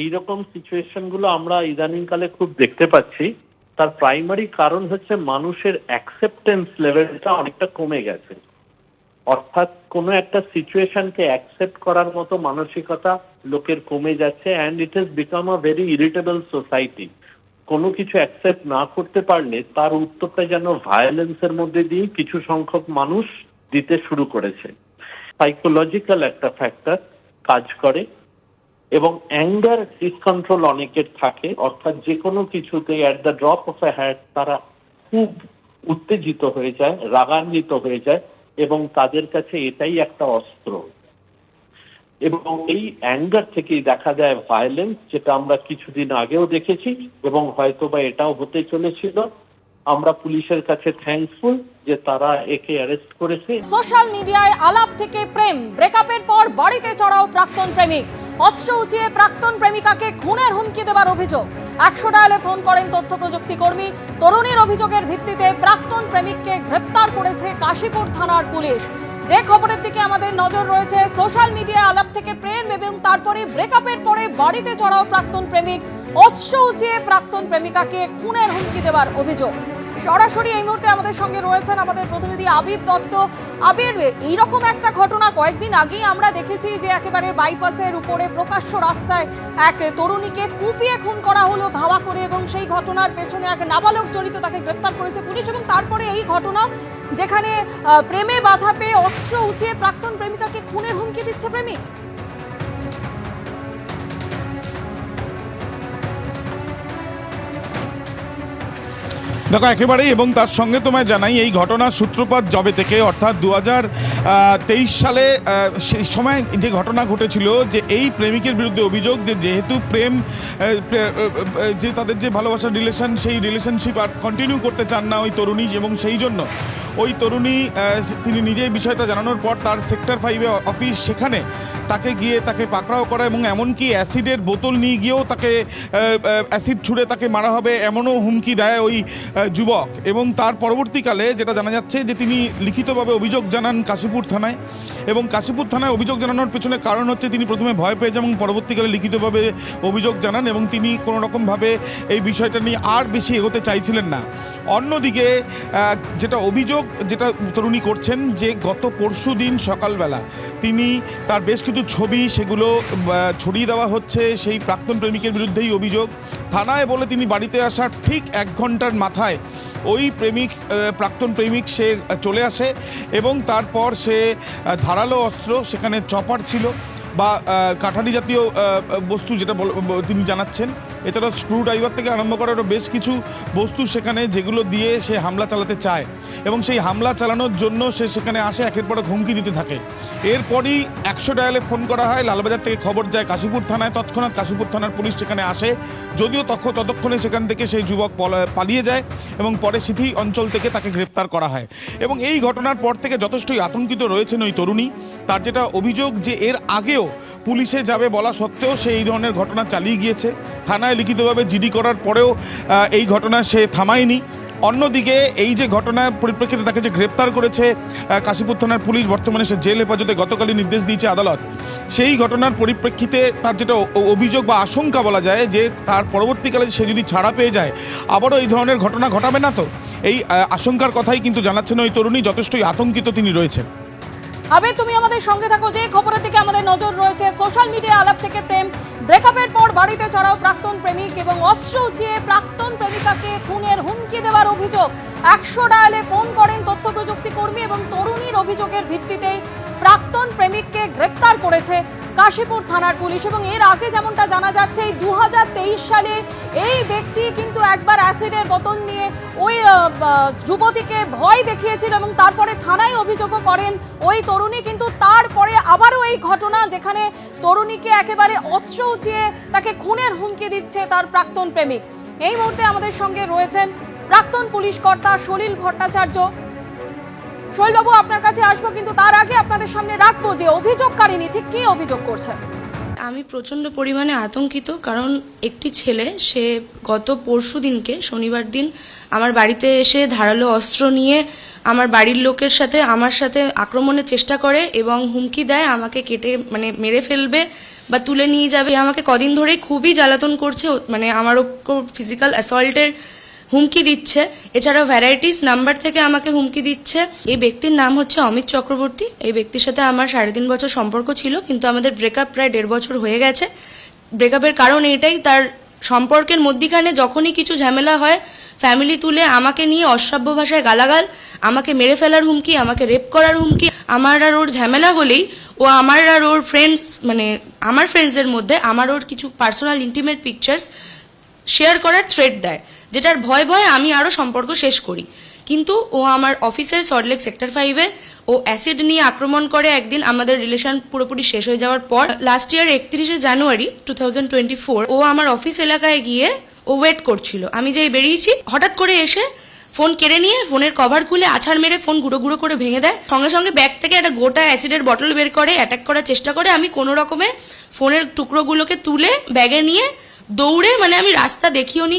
এইরকম সিচুয়েশনগুলো আমরা ইদানিং কালে খুব দেখতে পাচ্ছি। তার প্রাইমারি কারণ হচ্ছে মানুষের অ্যাকসেপ্টেন্স লেভেলটা অনেকটা কমে গেছে। অর্থাৎ কোনো একটা সিচুয়েশনকে অ্যাকসেপ্ট করার মতো মানসিকতা লোকের কমে যাচ্ছে and it has become a very irritable society কোনো কিছু অ্যাকসেপ্ট না করতে পারলে তার উত্তরটা যেন ভায়োলেন্সের মধ্যে দিয়ে কিছু সংখ্যক মানুষ দিতে শুরু করেছে। সাইকোলজিক্যাল একটা ফ্যাক্টর কাজ করে। এবং অ্যাঙ্গার ডিসকন্ট্রোল অনেকের থাকে, অর্থাৎ যে কোনো কিছুতে at the drop of a hat তারা খুব উত্তেজিত হয়ে যায়, রাগান্বিত হয়ে যায় এবং তাদের কাছে এটাই একটা অস্ত্র। এবং এই অ্যাঙ্গার থেকেই দেখা যায় ভায়োলেন্স যেটা আমরা কিছুদিন আগেও দেখেছি এবং হয়তোবা এটাও হতে চলেছিল। আমরা পুলিশের কাছে থ্যাঙ্কফুল যে তারা একে অ্যারেস্ট করেছে। সোশ্যাল মিডিয়ায় আলাপ থেকে প্রেম ব্রেকআপের পর বাড়িতে চড়াও প্রাক্তন প্রেমিক। অস্ত্র উঁচিয়ে প্রাক্তন প্রেমিকাকে খুনের হুমকি দেবার অভিযোগ। একশো ডায়ালে ফোন করেন তথ্য প্রযুক্তি কর্মী। তরুণীর অভিযোগের ভিত্তিতে প্রাক্তন প্রেমিককে গ্রেপ্তার করেছে কাশীপুর থানার পুলিশ। যে খবরের দিকে আমাদের নজর রয়েছে, সোশ্যাল মিডিয়ায় আলাপ থেকে প্রেম এবং তারপরে ব্রেকআপের পরে বাড়িতে চড়াও প্রাক্তন প্রেমিক। অস্ত্র উঁচিয়ে প্রাক্তন প্রেমিকাকে খুনের হুমকি দেওয়ার অভিযোগ। সরাসরি এই মুহূর্তে আমাদের সঙ্গে রয়েছেন আমাদের প্রতিনিধি আবির দত্ত। আবির, এইরকম একটা ঘটনা কয়েকদিন আগেই আমরা দেখেছি যে একেবারে বাইপাসের উপরে প্রকাশ্য রাস্তায় এক তরুণীকে কুপিয়ে খুন করা হলো ধাওয়া করে এবং সেই ঘটনার পেছনে এক নাবালক জড়িত তাকে গ্রেপ্তার করেছে পুলিশ এবং তারপরে এই ঘটনা যেখানে প্রেমে বাধা পেয়ে অস্ত্র উঁচিয়ে প্রাক্তন প্রেমিকাকে খুনের হুমকি দিচ্ছে প্রেমিক। দেখো, একেবারেই এবং তার সঙ্গে তোমায় জানাই, এই ঘটনার সূত্রপাত জবে থেকে, অর্থাৎ দু তেইশ সালে সেই সময় যে ঘটনা ঘটেছিল, যে এই প্রেমিকের বিরুদ্ধে অভিযোগ যে যেহেতু প্রেম যে তাদের যে ভালোবাসার রিলেশন সেই রিলেশনশিপ আর কন্টিনিউ করতে চান না ওই তরুণী এবং সেই জন্য ওই তরুণী তিনি নিজেই বিষয়টা জানানোর পর তার সেক্টর ফাইভে অফিস সেখানে তাকে গিয়ে তাকে পাকড়াও করা এবং এমনকি অ্যাসিডের বোতল নিয়ে গিয়েও তাকে অ্যাসিড ছুঁড়ে তাকে মারা হবে এমনও হুমকি দেয় ওই যুবক। এবং তার পরবর্তীকালে যেটা জানা যাচ্ছে যে তিনি লিখিতভাবে অভিযোগ জানান কাশীপুর থানায় এবং কাশীপুর থানায় অভিযোগ জানানোর পেছনে কারণ হচ্ছে তিনি প্রথমে ভয় পেয়ে এবং পরবর্তীকালে লিখিতভাবে অভিযোগ জানান এবং তিনি কোনো রকমভাবে এই বিষয়টা নিয়ে আর বেশি এগোতে চাইছিলেন না। অন্যদিকে যেটা অভিযোগ, যেটা তরুণী করছেন যে গত পরশু দিন সকালবেলা তিনি তার বেশ কিছু ছবি সেগুলো ছড়িয়ে দেওয়া হচ্ছে সেই প্রাক্তন প্রেমিকের বিরুদ্ধেই অভিযোগ। থানায় বলে তিনি বাড়িতে আসার ঠিক এক ঘণ্টার মাথায় ওই প্রেমিক প্রাক্তন প্রেমিক সে চলে আসে এবং তারপর সে ধারালো অস্ত্র সেখানে চপার ছিল। বা কাঠারি জাতীয় বস্তু যেটা তিনি জানাচ্ছেন। এছাড়াও স্ক্রু ড্রাইভার থেকে আরম্ভ করে আরও বেশ কিছু বস্তু সেখানে যেগুলো দিয়ে সে হামলা চালাতে চায়। এবং সেই হামলা চালানোর জন্য সে সেখানে আসে, একের পর হুমকি দিতে থাকে। এরপরই একশো ডায়ালে ফোন করা হয়। লালবাজার থেকে খবর যায় কাশীপুর থানায়। তৎক্ষণাৎ কাশীপুর থানার পুলিশ সেখানে আসে। যদিও তখন ততক্ষণে সেখান থেকে সেই যুবক পলা- পালিয়ে যায় এবং পরে সিথি অঞ্চল থেকে তাকে গ্রেপ্তার করা হয়। এবং এই ঘটনার পর থেকে যথেষ্টই আতঙ্কিত রয়েছেন ওই তরুণী। তার যেটা অভিযোগ যে এর আগেও পুলিশে যাবে বলা সত্ত্বেও সে এই ধরনের ঘটনা চালিয়ে গিয়েছে। থানায় লিখিতভাবে জিডি করার পরেও এই ঘটনা সে থামায়নি। অন্যদিকে এই যে ঘটনার পরিপ্রেক্ষিতে তাকে যে গ্রেপ্তার করেছে কাশীপুর থানার পুলিশ, বর্তমানে সে জেল হেফাজতে গতকালই নির্দেশ দিয়েছে আদালত। সেই ঘটনার পরিপ্রেক্ষিতে তার যেটা অভিযোগ বা আশঙ্কা বলা যায় যে তার পরবর্তীকালে সে যদি ছাড়া পেয়ে যায়, আবারও এই ধরনের ঘটনা ঘটাবে না তো? এই আশঙ্কার কথাই কিন্তু জানাচ্ছেন ওই তরুণী, যথেষ্টই আতঙ্কিত তিনি রয়েছেন। আবে, তুমি আমাদের সঙ্গে থাকো। যে খবরের দিকে আমাদের নজর রয়েছে সোশ্যাল মিডিয়া আলাপ থেকে প্রেম। ব্রেকআপের পর বাড়িতে চড়াও প্রাক্তন প্রেমিক এবং অস্ত্র উঁচিয়ে প্রাক্তন প্রেমিকাকে খুনের হুমকি দেওয়ার অভিযোগ। একশো ডায়ালে ফোন করেন তথ্য প্রযুক্তি কর্মী এবং তরুণীর অভিযোগের ভিত্তিতেই প্রাক্তন প্রেমিককে গ্রেপ্তার করেছে কাশীপুর থানার পুলিশ এবং এর আগে যেমনটা জানা যাচ্ছে, এই দু হাজার তেইশ সালে এই ব্যক্তি কিন্তু একবার অ্যাসিডের বোতল নিয়ে ওই যুবতীকে ভয় দেখিয়েছিল এবং তারপরে থানায় অভিযোগও করেন ওই তরুণী। কিন্তু তারপরে আবারও এই ঘটনা যেখানে তরুণীকে একেবারে অস্ত্র উঁচিয়ে তাকে খুনের হুমকি দিচ্ছে তার প্রাক্তন প্রেমিক। এই মুহূর্তে আমাদের সঙ্গে রয়েছেন প্রাক্তন পুলিশ কর্তা সলিল ভট্টাচার্য। শৈলবাবু আপনার কাছে আসব, কিন্তু তার আগে আপনাদের সামনে রাখব যে অভিযোগকারিনী ঠিক কি অভিযোগ করছেন? আমি প্রচণ্ড পরিমাণে আতঙ্কিত, কারণ একটি ছেলে, সে গত পরশু দিনকে, শনিবার দিন, আমার বাড়িতে এসে ধারালো অস্ত্র নিয়ে আমার বাড়ির লোকের সাথে, আমার সাথে আক্রমণের চেষ্টা করে এবং হুমকি দেয়, আমাকে কেটে মানে মেরে ফেলবে বা তুলে নিয়ে যাবে। আমাকে কদিন ধরেই খুবই জ্বালাতন করছে মানে আমার ফিজিক্যাল অ্যাসল্টের হুমকি দিচ্ছে। এছাড়া ভ্যারাইটিস নাম্বার থেকে আমাকে হুমকি দিচ্ছে। এই ব্যক্তির নাম হচ্ছে অমিত চক্রবর্তী। এই ব্যক্তির সাথে আমার সাড়ে তিন বছর সম্পর্ক ছিল, কিন্তু আমাদের ব্রেকআপ প্রায় দেড় বছর হয়ে গেছে। ব্রেকআপের কারণ এটাই, তার সম্পর্কের মধ্যিখানে যখনই কিছু ঝামেলা হয় ফ্যামিলি তুলে আমাকে নিয়ে অশ্রাব্য ভাষায় গালাগাল, আমাকে মেরে ফেলার হুমকি, আমাকে রেপ করার হুমকি, আমার আর ওর ঝামেলা হলেই ও আমার আর ওর ফ্রেন্ডস মানে আমার ফ্রেন্ডসদের মধ্যে আমার ওর কিছু পার্সোনাল ইন্টিমেট পিকচার্স শেয়ার করার থ্রেড দেয়। যেটার ভয় ভয়ে আমি আরও সম্পর্ক শেষ করি। কিন্তু ও আমার অফিসের সল্টলেক সেক্টর ফাইভে ও অ্যাসিড নিয়ে আক্রমণ করে একদিন আমাদের রিলেশন পুরোপুরি শেষ হয়ে যাওয়ার পর লাস্ট ইয়ার একত্রিশে জানুয়ারি টু ও আমার অফিস এলাকায় গিয়ে ও ওয়েট করছিল। আমি যেই বেরিয়েছি, হঠাৎ করে এসে ফোন কেড়ে নিয়ে ফোনের কভার খুলে আছাড় মেরে ফোন গুঁড়ো গুঁড়ো করে ভেঙে দেয়। সঙ্গে সঙ্গে ব্যাগ থেকে একটা গোটা অ্যাসিডের বটল বের করে অ্যাটাক করার চেষ্টা করে। আমি কোনো রকমে ফোনের টুকরোগুলোকে তুলে ব্যাগে নিয়ে দৌড়ে মানে আমি রাস্তা দেখিও নি।